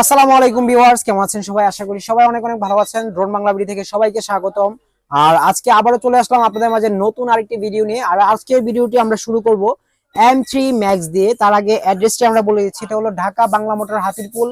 আসসালামু আলাইকুম ভিউয়ার্স, কেমন আছেন সবাই? আশা করি সবাই অনেক অনেক ভালো আছেন। ড্রোন বাংলা ভিডিও থেকে সবাইকে স্বাগতম। আর আজকে আবারও চলে আসলাম আপনাদের মাঝে নতুন আরেকটি ভিডিও নিয়ে। আর আজকের ভিডিওটি আমরা শুরু করব এম থ্রি ম্যাক্স দিয়ে। তার আগে অ্যাড্রেসটি আমরা বলে দিচ্ছি। এটা হলো ঢাকা বাংলা মোটর হাতিরপুল,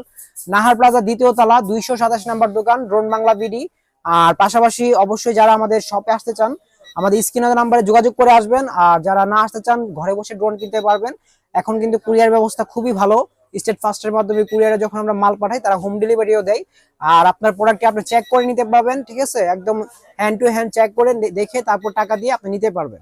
নাহার প্লাজা দ্বিতীয় তলা, দুইশো সাতাশ নাম্বার দোকান, ড্রোন বাংলা বিডি। আর পাশাপাশি অবশ্যই যারা আমাদের শপে আসতে চান, আমাদের স্ক্রিনের নাম্বারে যোগাযোগ করে আসবেন। আর যারা না আসতে চান, ঘরে বসে ড্রোন কিনতে পারবেন। এখন কিন্তু কুরিয়ার ব্যবস্থা খুবই ভালো। স্টেট ফাস্টের মাধ্যমে কুরিয়ারে যখন আমরা মাল পাঠাই, তারা হোম ডেলিভারিও দেয়। আর আপনার প্রোডাক্টটি আপনি চেক করে নিতে পারবেন, ঠিক আছে? একদম হ্যান্ড টু হ্যান্ড চেক করে দেখে তারপর টাকা দিয়ে আপনি নিতে পারবেন।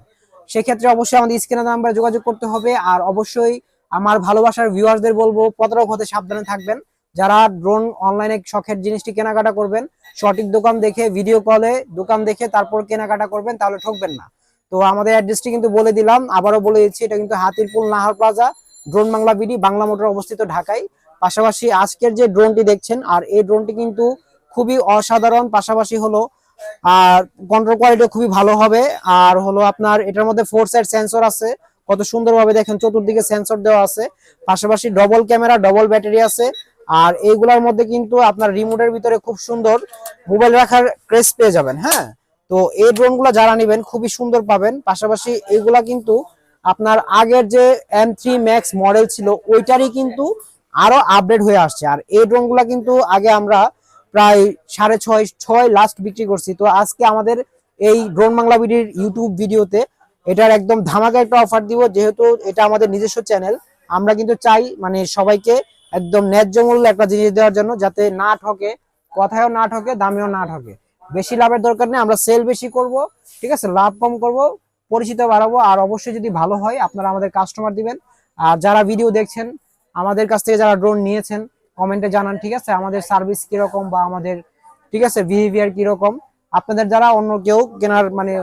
সেক্ষেত্রে অবশ্যই আমাদের স্ক্রিনের নাম্বারে যোগাযোগ করতে হবে। আর অবশ্যই আমার ভালোবাসার ভিউয়ার্সদের বলব, প্রতারক হতে সাবধানে থাকবেন। যারা ড্রোন অনলাইনে শখের জিনিসটি কেনাকাটা করবেন, সঠিক দোকান দেখে ভিডিও কলে দোকান দেখে তারপর কেনাকাটা করবেন, তাহলে ঠকবেন না। তো আমাদের অ্যাড্রেসটি কিন্তু বলে দিলাম, আবারও বলে দিচ্ছি, এটা কিন্তু Hatirpool Nahar plaza drone Bangla BD Bangla motor অবস্থিত ঢাকায়। পাশাপাশি আজকের যে ড্রোনটি দেখছেন, আর এই ড্রোনটি কিন্তু খুবই অসাধারণ। পাশাপাশি হলো, আর কন্ট্রোল কোয়ালিটি খুবই ভালো হবে। আর হলো আপনার এটার মধ্যে ফোর সাইড সেন্সর আছে। কত সুন্দরভাবে দেখেন, চতুর্দিকে সেন্সর দেওয়া আছে। পাশাপাশি ডবল ক্যামেরা ডবল ব্যাটারি আছে। আর এইগুলোর মধ্যে কিন্তু আপনার রিমোটের ভিতরে খুব সুন্দর মোবাইল রাখার ক্রেস পেয়ে যাবেন হ্যাঁ? তো এই ড্রোনগুলো যারা নেবেন, খুবই সুন্দর পাবেন। পাশাপাশি এইগুলা কিন্তু আপনার আগের যে এম থ্রি ম্যাক্স মডেল ছিল, ওইটারই কিন্তু আরও আপডেট হয়ে আসছে। আর এই ড্রোনগুলো কিন্তু আগে আমরা প্রায় সাড়ে ছয় ছয় লাস্ট বিক্রি করছি। তো আজকে আমাদের এই ড্রোন বাংলা ভিডিওর ইউটিউব ভিডিওতে এটার একদম ধামাকা একটা অফার দিব, যেহেতু এটা আমাদের নিজস্ব চ্যানেল আমরা কিন্তু চাই মানে সবাইকে একদম ন্যায্য মূল্য একটা জিনিস দেওয়ার জন্য, যাতে না ঠকে, কথায়ও না ঠকে, দামেও না ঠকে। বেশি লাভের দরকার নেই, আমরা সেল বেশি করব, ঠিক আছে? লাভ কম করব পরিচিত বাড়াবো। আর অবশ্যই যদি ভালো হয়, আপনারা আমাদের কাস্টমার দিবেন। আর যারা ভিডিও দেখছেন, আমাদের কাছ থেকে যারা ড্রোন নিয়েছেন কমেন্টে জানান, ঠিক আছে? আমাদের সার্ভিস কীরকম বা আমাদের, ঠিক আছে? বিহেভিয়ার কীরকম? আপনাদের যারা অন্য কেউ কেনার মানে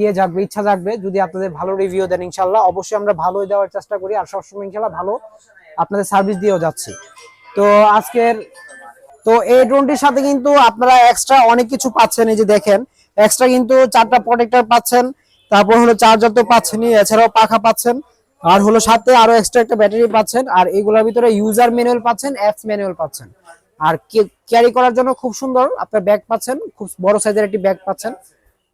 ইয়ে জাগবে, ইচ্ছা জাগবে। যদি আপনাদের ভালো রিভিউ দেন, ইনশাল্লাহ। অবশ্যই আমরা ভালোই দেওয়ার চেষ্টা করি। আর সবসময় ইনশাল্লাহ ভালো আপনাদের সার্ভিস দিয়েও যাচ্ছি। তো আজকের, তো এই ড্রোনটির সাথে কিন্তু আপনারা এক্সট্রা অনেক কিছু পাচ্ছেন। এই যে দেখেন এক্সট্রা কিন্তু চারটা প্রোটেক্টর পাচ্ছেন। তারপর হলো চার্জার তো পাচ্ছেনই, এছাড়াও পাখা পাচ্ছেন। আর হলো সাথে আরও এক্সট্রা একটা ব্যাটারি পাচ্ছেন, আর এগুলোর ভিতরে ইউজার ম্যানুয়াল পাচ্ছেন অ্যাপস ম্যানুয়াল পাচ্ছেন। আর ক্যারি করার জন্য খুব সুন্দর, আপনার ব্যাগ পাচ্ছেন, খুব বড় সাইজের একটি ব্যাগ পাচ্ছেন।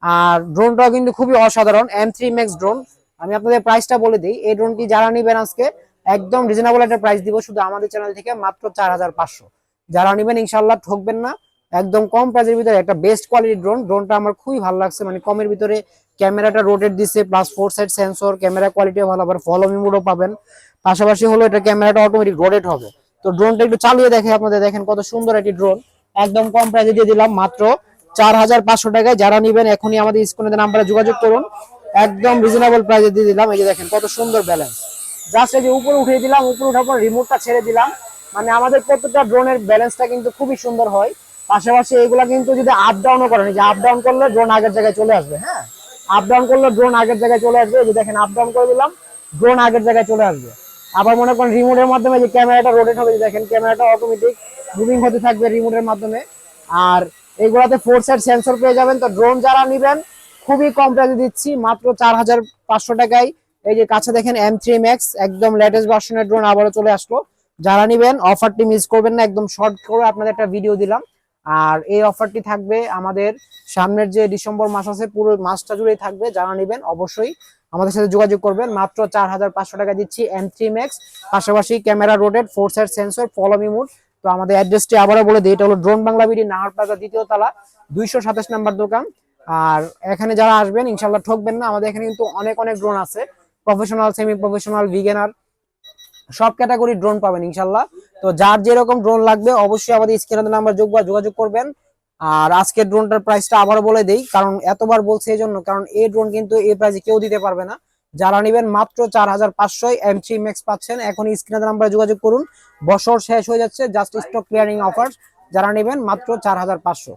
আর ড্রোনটাও কিন্তু খুবই অসাধারণ এম থ্রি ম্যাক্স ড্রোন আমি আপনাদের প্রাইসটা বলে দিই, এই ড্রোনটি যারা নিবেন আজকে, একদম রিজনেবল একটা প্রাইস দিব শুধু আমাদের চ্যানেল থেকে মাত্র চার হাজার পাঁচশো। যারা নিবেন ইনশাল্লাহ ঠকবেন না, একদম কম প্রাইসের ভিতরে একটা বেস্ট কোয়ালিটির ড্রোন ড্রোনটা আমার খুবই ভালো লাগছে মানে কমের ভিতরে ক্যামেরাটা রোটেট দিছে plus four side sensor camera কোয়ালিটিও ভালো, আবার ফলো মোডও পাবেন। পাশাপাশি হলো এটা ক্যামেরাটা অটোমেটিক রোটেট হবে। তো ড্রোনটা একটু চালিয়ে দেখে আপনাদের, দেখেন কত সুন্দর একটি ড্রোন একদম কম প্রাইসে দিয়ে দিলাম, মাত্র চার হাজার পাঁচশো টাকায়। যারা নিবেন, এখনই আমাদের স্ক্রিনে নাম্বারে যোগাযোগ করুন। একদম রিজনেবল প্রাইসে দিয়ে দিলাম। এই যে দেখেন, কত সুন্দর ব্যালেন্স জাস্ট এই যে উপরে উঠিয়ে দিলাম, উপরে উঠার পর রিমোটটা ছেড়ে দিলাম। মানে আমাদের প্রত্যেকটা ড্রোনের ব্যালেন্সটা কিন্তু খুবই সুন্দর হয়। পাশাপাশি এগুলা কিন্তু যদি আপ ডাউনও করেন যে আপ ডাউন করলে ড্রোন আগের জায়গায় চলে আসবে হ্যাঁ? আপ ডাউন করলে ড্রোন আগের জায়গায় চলে আসবে যে দেখেন আপ ডাউন করে দিলাম ড্রোন আগের জায়গায় চলে আসবে। আবার মনে করেন রিমোটের মাধ্যমে যে ক্যামেরাটা রোটেট হবে, যে দেখেন ক্যামেরাটা অটোমেটিক মুভিং হতে থাকবে রিমোটের মাধ্যমে। আর এগুলাতে ফোর সাইড সেন্সর পেয়ে যাবেন, তো ড্রোন যারা নিবেন, খুবই কম প্রাইসে দিচ্ছি, মাত্র চার হাজার পাঁচশো টাকায়। এই যে কাছে দেখেন এম থ্রি ম্যাক্স একদম লেটেস্ট ভার্সনের ড্রোন আবারও চলে আসলো। যারা নিবেন অফারটি মিস করবেন না, একদম শর্ট করে আপনাদের একটা ভিডিও দিলাম। আর এই অফারটি থাকবে আমাদের সামনের যে ডিসেম্বর মাস আছে, পুরো মাসটা জুড়েই থাকবে, যারা নেবেন অবশ্যই আমাদের সাথে যোগাযোগ করবেন। মাত্র চার হাজার পাঁচশো টাকা দিচ্ছি এম থ্রি ম্যাক্স পাশাপাশি camera rotate four side sensor follow me mode তো আমাদের অ্যাড্রেসটি আবারও বলে দিই, এটা হলো drone Bangla BD Nahar plaza দ্বিতীয় তলা, দুইশো সাতাশ নাম্বার দোকান। আর এখানে যারা আসবেন ইনশাল্লাহ ঠকবেন না, আমাদের এখানে কিন্তু অনেক অনেক ড্রোন আছে। প্রফেশনাল সেমি প্রফেশনাল বিগেনার সব ক্যাটাগরি ড্রোন পাবেন ইনশাল্লাহ তো যার যেরকম ড্রোন লাগবে, অবশ্যই আমাদের স্ক্রিনের নাম্বার যোগ বা যোগাযোগ করবেন। আর আজকের ড্রোনটার প্রাইসটা আবার বলে দেই, কারণ এতবার বলছে এই জন্য, কারণ এই ড্রোন কিন্তু এই প্রাইসে কেউ দিতে পারবে না। যারা নেবেন মাত্র চার হাজার পাঁচশোয় এম থ্রি ম্যাক্স পাচ্ছেন এখন স্ক্রিনের নাম্বারে যোগাযোগ করুন। বছর শেষ হয়ে যাচ্ছে জাস্ট স্টক ক্লিয়ারিং অফার যারা নেবেন মাত্র চার হাজার পাঁচশো।